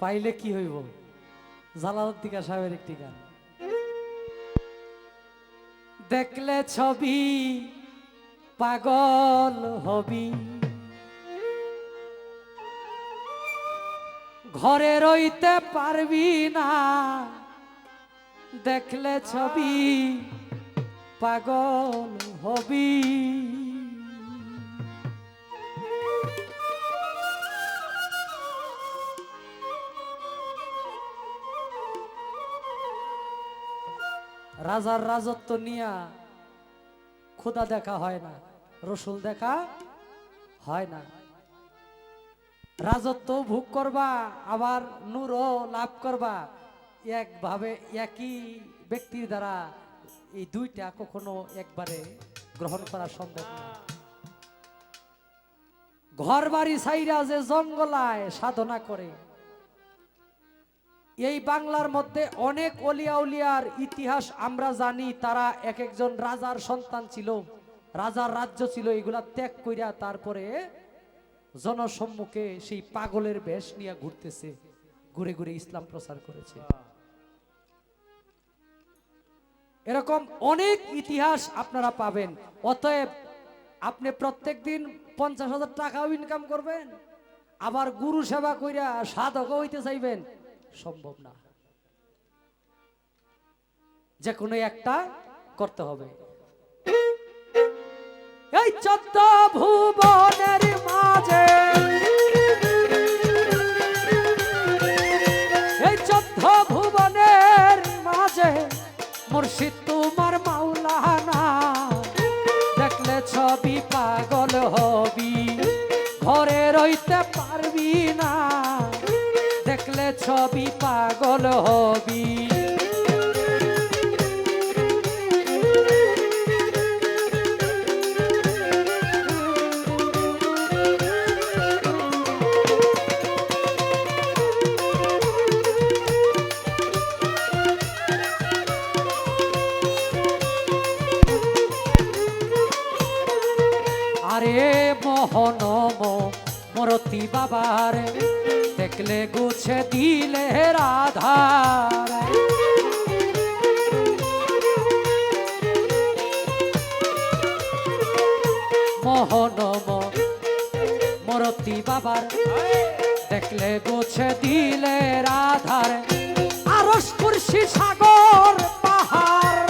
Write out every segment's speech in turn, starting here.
পাইলে কি হইব? জালালউদ্দিকা সাহেবের একটি গান। দেখলে ছবি পাগল হবি। ঘরে রইতে পারবি না। দেখলে ছবি পাগল হবি। রাজার রাজত্ব নিয়া খোদা দেখা হয় না, রসুল দেখা হয় না। রাজত্ব ভোগ করবা, আবার নূরও লাভ করবা। একভাবে একই ব্যক্তির দ্বারা এই দুইটা কখনো একবারে গ্রহণ করা সম্ভব না। ঘর বাড়ি সাইরা যে জঙ্গলায় সাধনা করে এই বাংলার মধ্যে অনেক অলিয়া উলিয়ার ইতিহাস আমরা জানি, তারা এক একজন রাজার সন্তান ছিল, রাজার রাজ্য ছিল, এগুলা ত্যাগ কইরা তারপরে জনসম্মুখে সেই পাগলের বেশ নিয়ে ঘুরতেছে, ঘুরে ঘুরে ইসলাম প্রচার করেছে। এরকম অনেক ইতিহাস আপনারা পাবেন, অতএব আপনি প্রত্যেক দিন পঞ্চাশ হাজার টাকাও ইনকাম করবেন, আবার গুরু সেবা কইরা সাধক হইতে চাইবেন সম্ভব না। যে কোনো একটা করতে হবে। এই চোদ্দ ভুবনের হবি দেখলে গুছে দিলে রাধার। মোহন মরতি বাবার, দেখলে গুছে দিলে রাধার। আরস কুর্শি সাগর পাহাড়।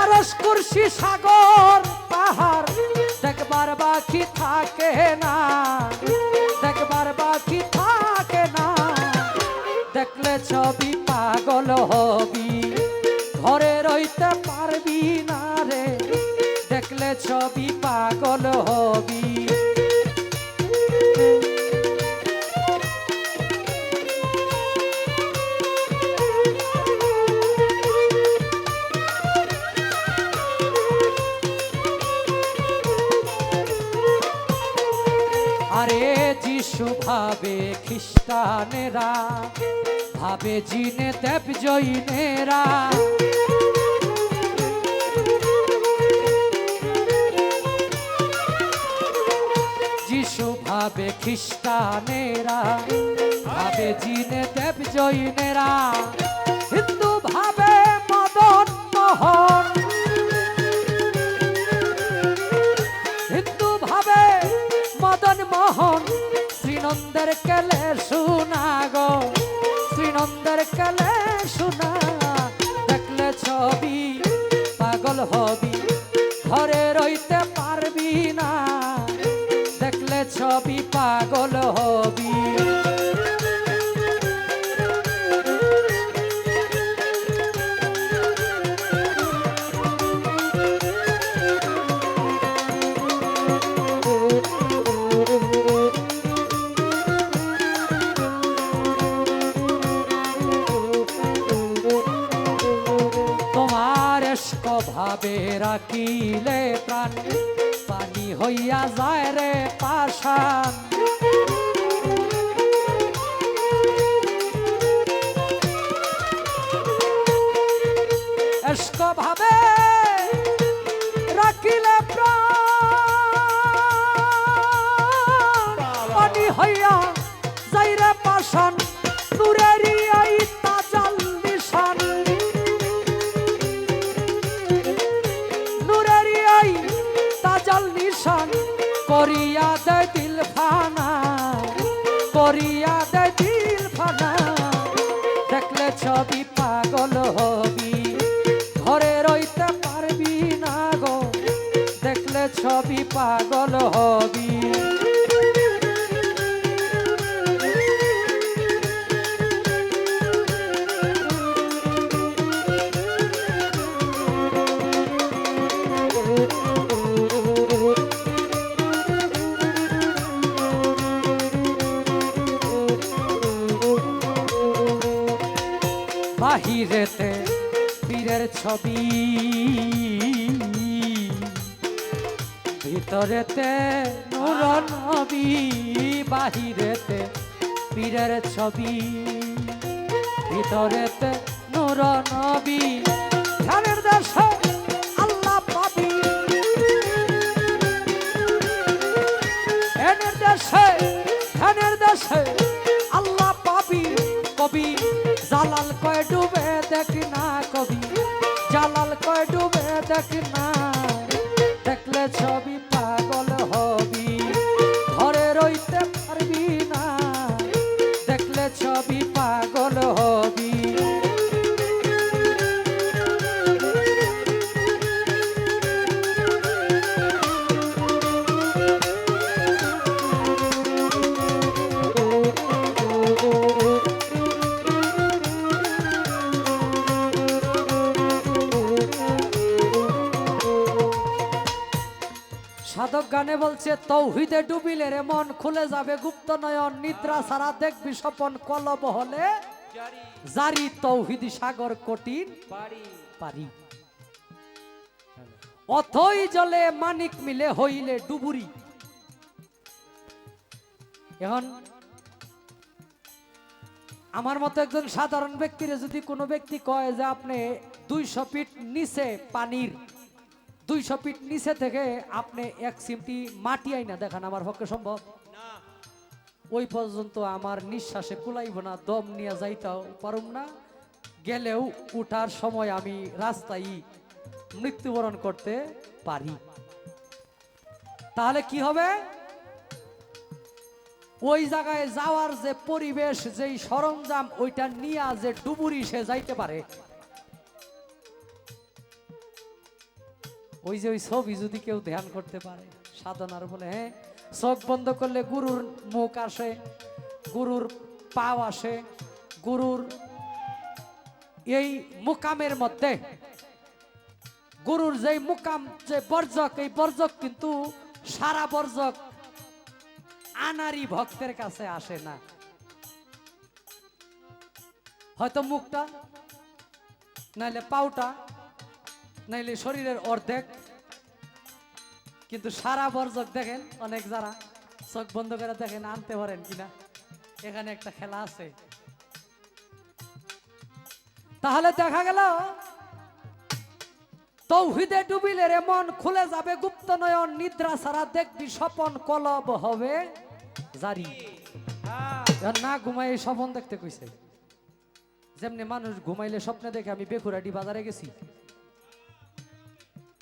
আরস কুর্শি সাগর পাহাড়। দেখবার বাকি থাকে না। দেখবার বাকি থাকে না। দেখলে ছবি পাগল হবি। ঘরে রইতে পারবি না রে। দেখলে ছবি পাগল হবি। খ্রিস্টানেরা ভাবে জিনে দেব জৈনেরা যিশু ভাবে খ্রিস্টানেরা, ভাবে জিনে দেব জৈনেরা হিন্দু ভাবে মদন মোহন। হিন্দু ভাবে মদন মোহন। শ্রীনন্দের কালে শোনা গো। শ্রীনন্দের কালে শোনা, দেখলে ছবি, পাগল হবি। ঘরে রইতে পারবি না, দেখলে ছবি পাগল হবি। time. পাগল হবি। বাহিরেতে পীরের ছবি। ভিতরেতে নূর নবী, বাহিরেতে পীরের ছবি। ভিতরেতে নূর নবী, ধ্যানের দেশে আল্লাহ পাবি। ধ্যানের দেশে ধ্যানের দেশে আল্লাহ পাবি। কবি জালাল কয়, ডুবে দেখ না কবি। বলছে, তৌহিদে ডুবিলে রে মন খুলে যাবে গুপ্ত নয়ন নিদ্রা সারা দেখবি স্বপন কলব হলে জারি তৌহিদি সাগর কঠিন পারি। অথই জলে মানিক মিলে হইলে ডুবুরি। এখন আমার মতো একজন সাধারণ ব্যক্তিরে যদি কোনো ব্যক্তি কয় যে, আপনি দুইশো ফিট নিচে পানির দুইশো ফিট নিচে থেকে আপনি এক সিমটি মাটি আইনা দেখান আমার পক্ষে সম্ভব। ওই পর্যন্ত আমার নিঃশ্বাসে কুলাইব না দম নিয়ে যাইতেও পারুম না। গেলেও উঠার সময় আমি রাস্তায় মৃত্যুবরণ করতে পারি। তাহলে কি হবে? ওই জায়গায় যাওয়ার যে পরিবেশ যেই সরঞ্জাম ওইটা নিয়ে যে ডুবুরি সে যাইতে পারে ওই যে ওই ছবি যদি কেউ ধ্যান করতে পারে, সাধনার বলে হ্যাঁ চোখ বন্ধ করলে গুরুর মুখ আসে, গুরুর পাও আসে, গুরুর এই মুকামের মধ্যে, গুরুর যে মুকাম, যে বর্জক, এই বর্জক কিন্তু সারা বর্জক আনারি ভক্তের কাছে আসে না। হয়তো মুখটা, নাইলে পাউটা নাইলে শরীরের অর্ধেক কিন্তু সারা বর্জক দেখেন অনেক যারা চোখ বন্ধ করে দেখেন আনতে পারেন কিনা। এখানে একটা খেলা আছে। তাহলে দেখা গেল তৌহিদে ডুবিলে রে মন খুলে যাবে গুপ্ত নয়ন নিদ্রা ছাড়া দেখবি স্বপন কলব হবে জারি। না ঘুমাই স্বপন দেখতে কইছে। যেমনি মানুষ ঘুমাইলে স্বপ্নে দেখে আমি বেকুরাডি বাজারে গেছি।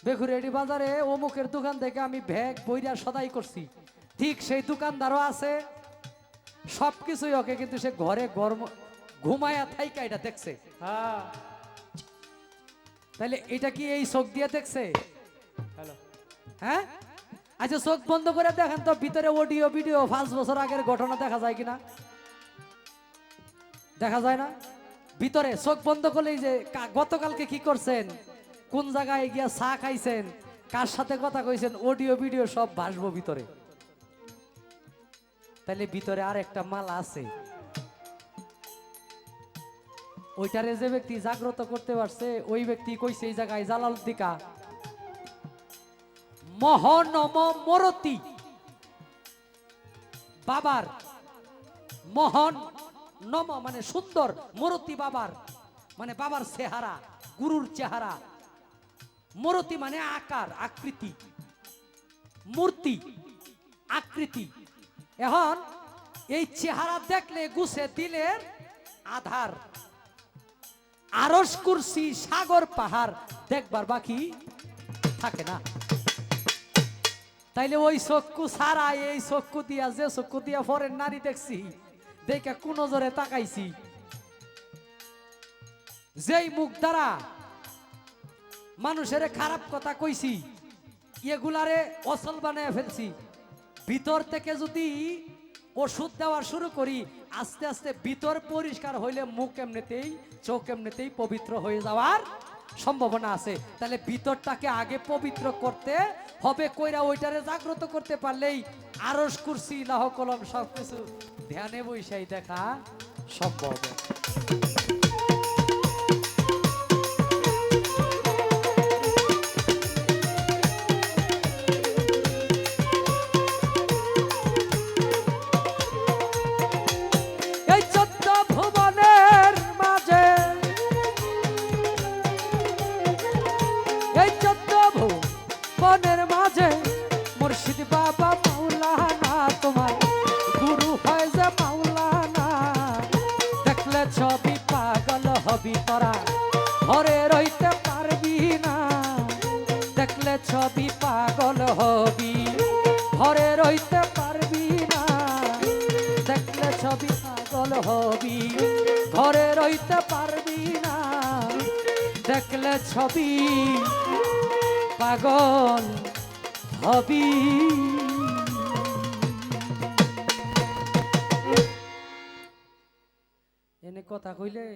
বেকুরাডি বাজারে অমুকের দোকান থেকে আমি ভ্যাগ বইরা সদাই করছি। ঠিক সেই দোকানদারও আছে। সবকিছুই ওকে কিন্তু সে ঘরে গরম ঘুমায়া থাইকা এটা দেখছে। হ্যাঁ। তাহলে এটা কি এই চোখ দিয়ে দেখছে? হ্যাঁ? আচ্ছা চোখ বন্ধ করে দেখেন তো ভিতরে অডিও ভিডিও পাঁচ বছর আগের ঘটনা দেখা যায় কিনা? দেখা যায় না? ভিতরে চোখ বন্ধ করলেই যে গতকালকে কি করছেন? কোন জায়গায় গিয়া চা খাইছেন? কার সাথে কথা কইছেন? অডিও, ভিডিও সব ভাসবো ভিতরে। তাহলে ভিতরে আর একটা মালা আছে। ওইটারে যে ব্যক্তি জাগ্রত করতে পারছে, ওই ব্যক্তি কইছে এই জায়গায় জালাল দিকা মহনম মরতি। বাবার মহন নম মানে সুন্দর মরতি বাবার। মানে বাবার চেহারা, গুরুর চেহারা। মরতি মানে আকার, আকৃতি। মূর্তি, আকৃতি। এখন এই চেহারা দেখলে, গুছে দিলের আধার। আরস কুরসি, সাগর পাহাড়, দেখবার বাকি থাকে না। তাইলে ওই চক্ষু ছাড়া এই চক্ষু দিয়া, যে চক্ষু দিয়া ফরেন নারী দেখছি, দেখে কোন জোরে তাকাইছি। যেই মুখ দ্বারা মানুষের খারাপ কথা কইছি, এগুলারে অসল বানায় ফেলছি। ভিতর থেকে যদি ওষুধ দেওয়া শুরু করি, আস্তে আস্তে ভিতর পরিষ্কার হইলে মুখ এমনিতেই, চোখ এমনিতেই পবিত্র হয়ে যাওয়ার সম্ভাবনা আছে। তাহলে ভিতরটাকে আগে পবিত্র করতে হবে, কইরা ওইটারে জাগ্রত করতে পারলেই আরস কুরসি লাহ কলম সবকিছু ধ্যানে বৈশাই দেখা সম্ভব। রইতে পারবি না। দেখলে ছবি পাগল হবি। ঘরে রইতে পারবি না। দেখলে ছবি পাগল হবি। এনে কথা কইলে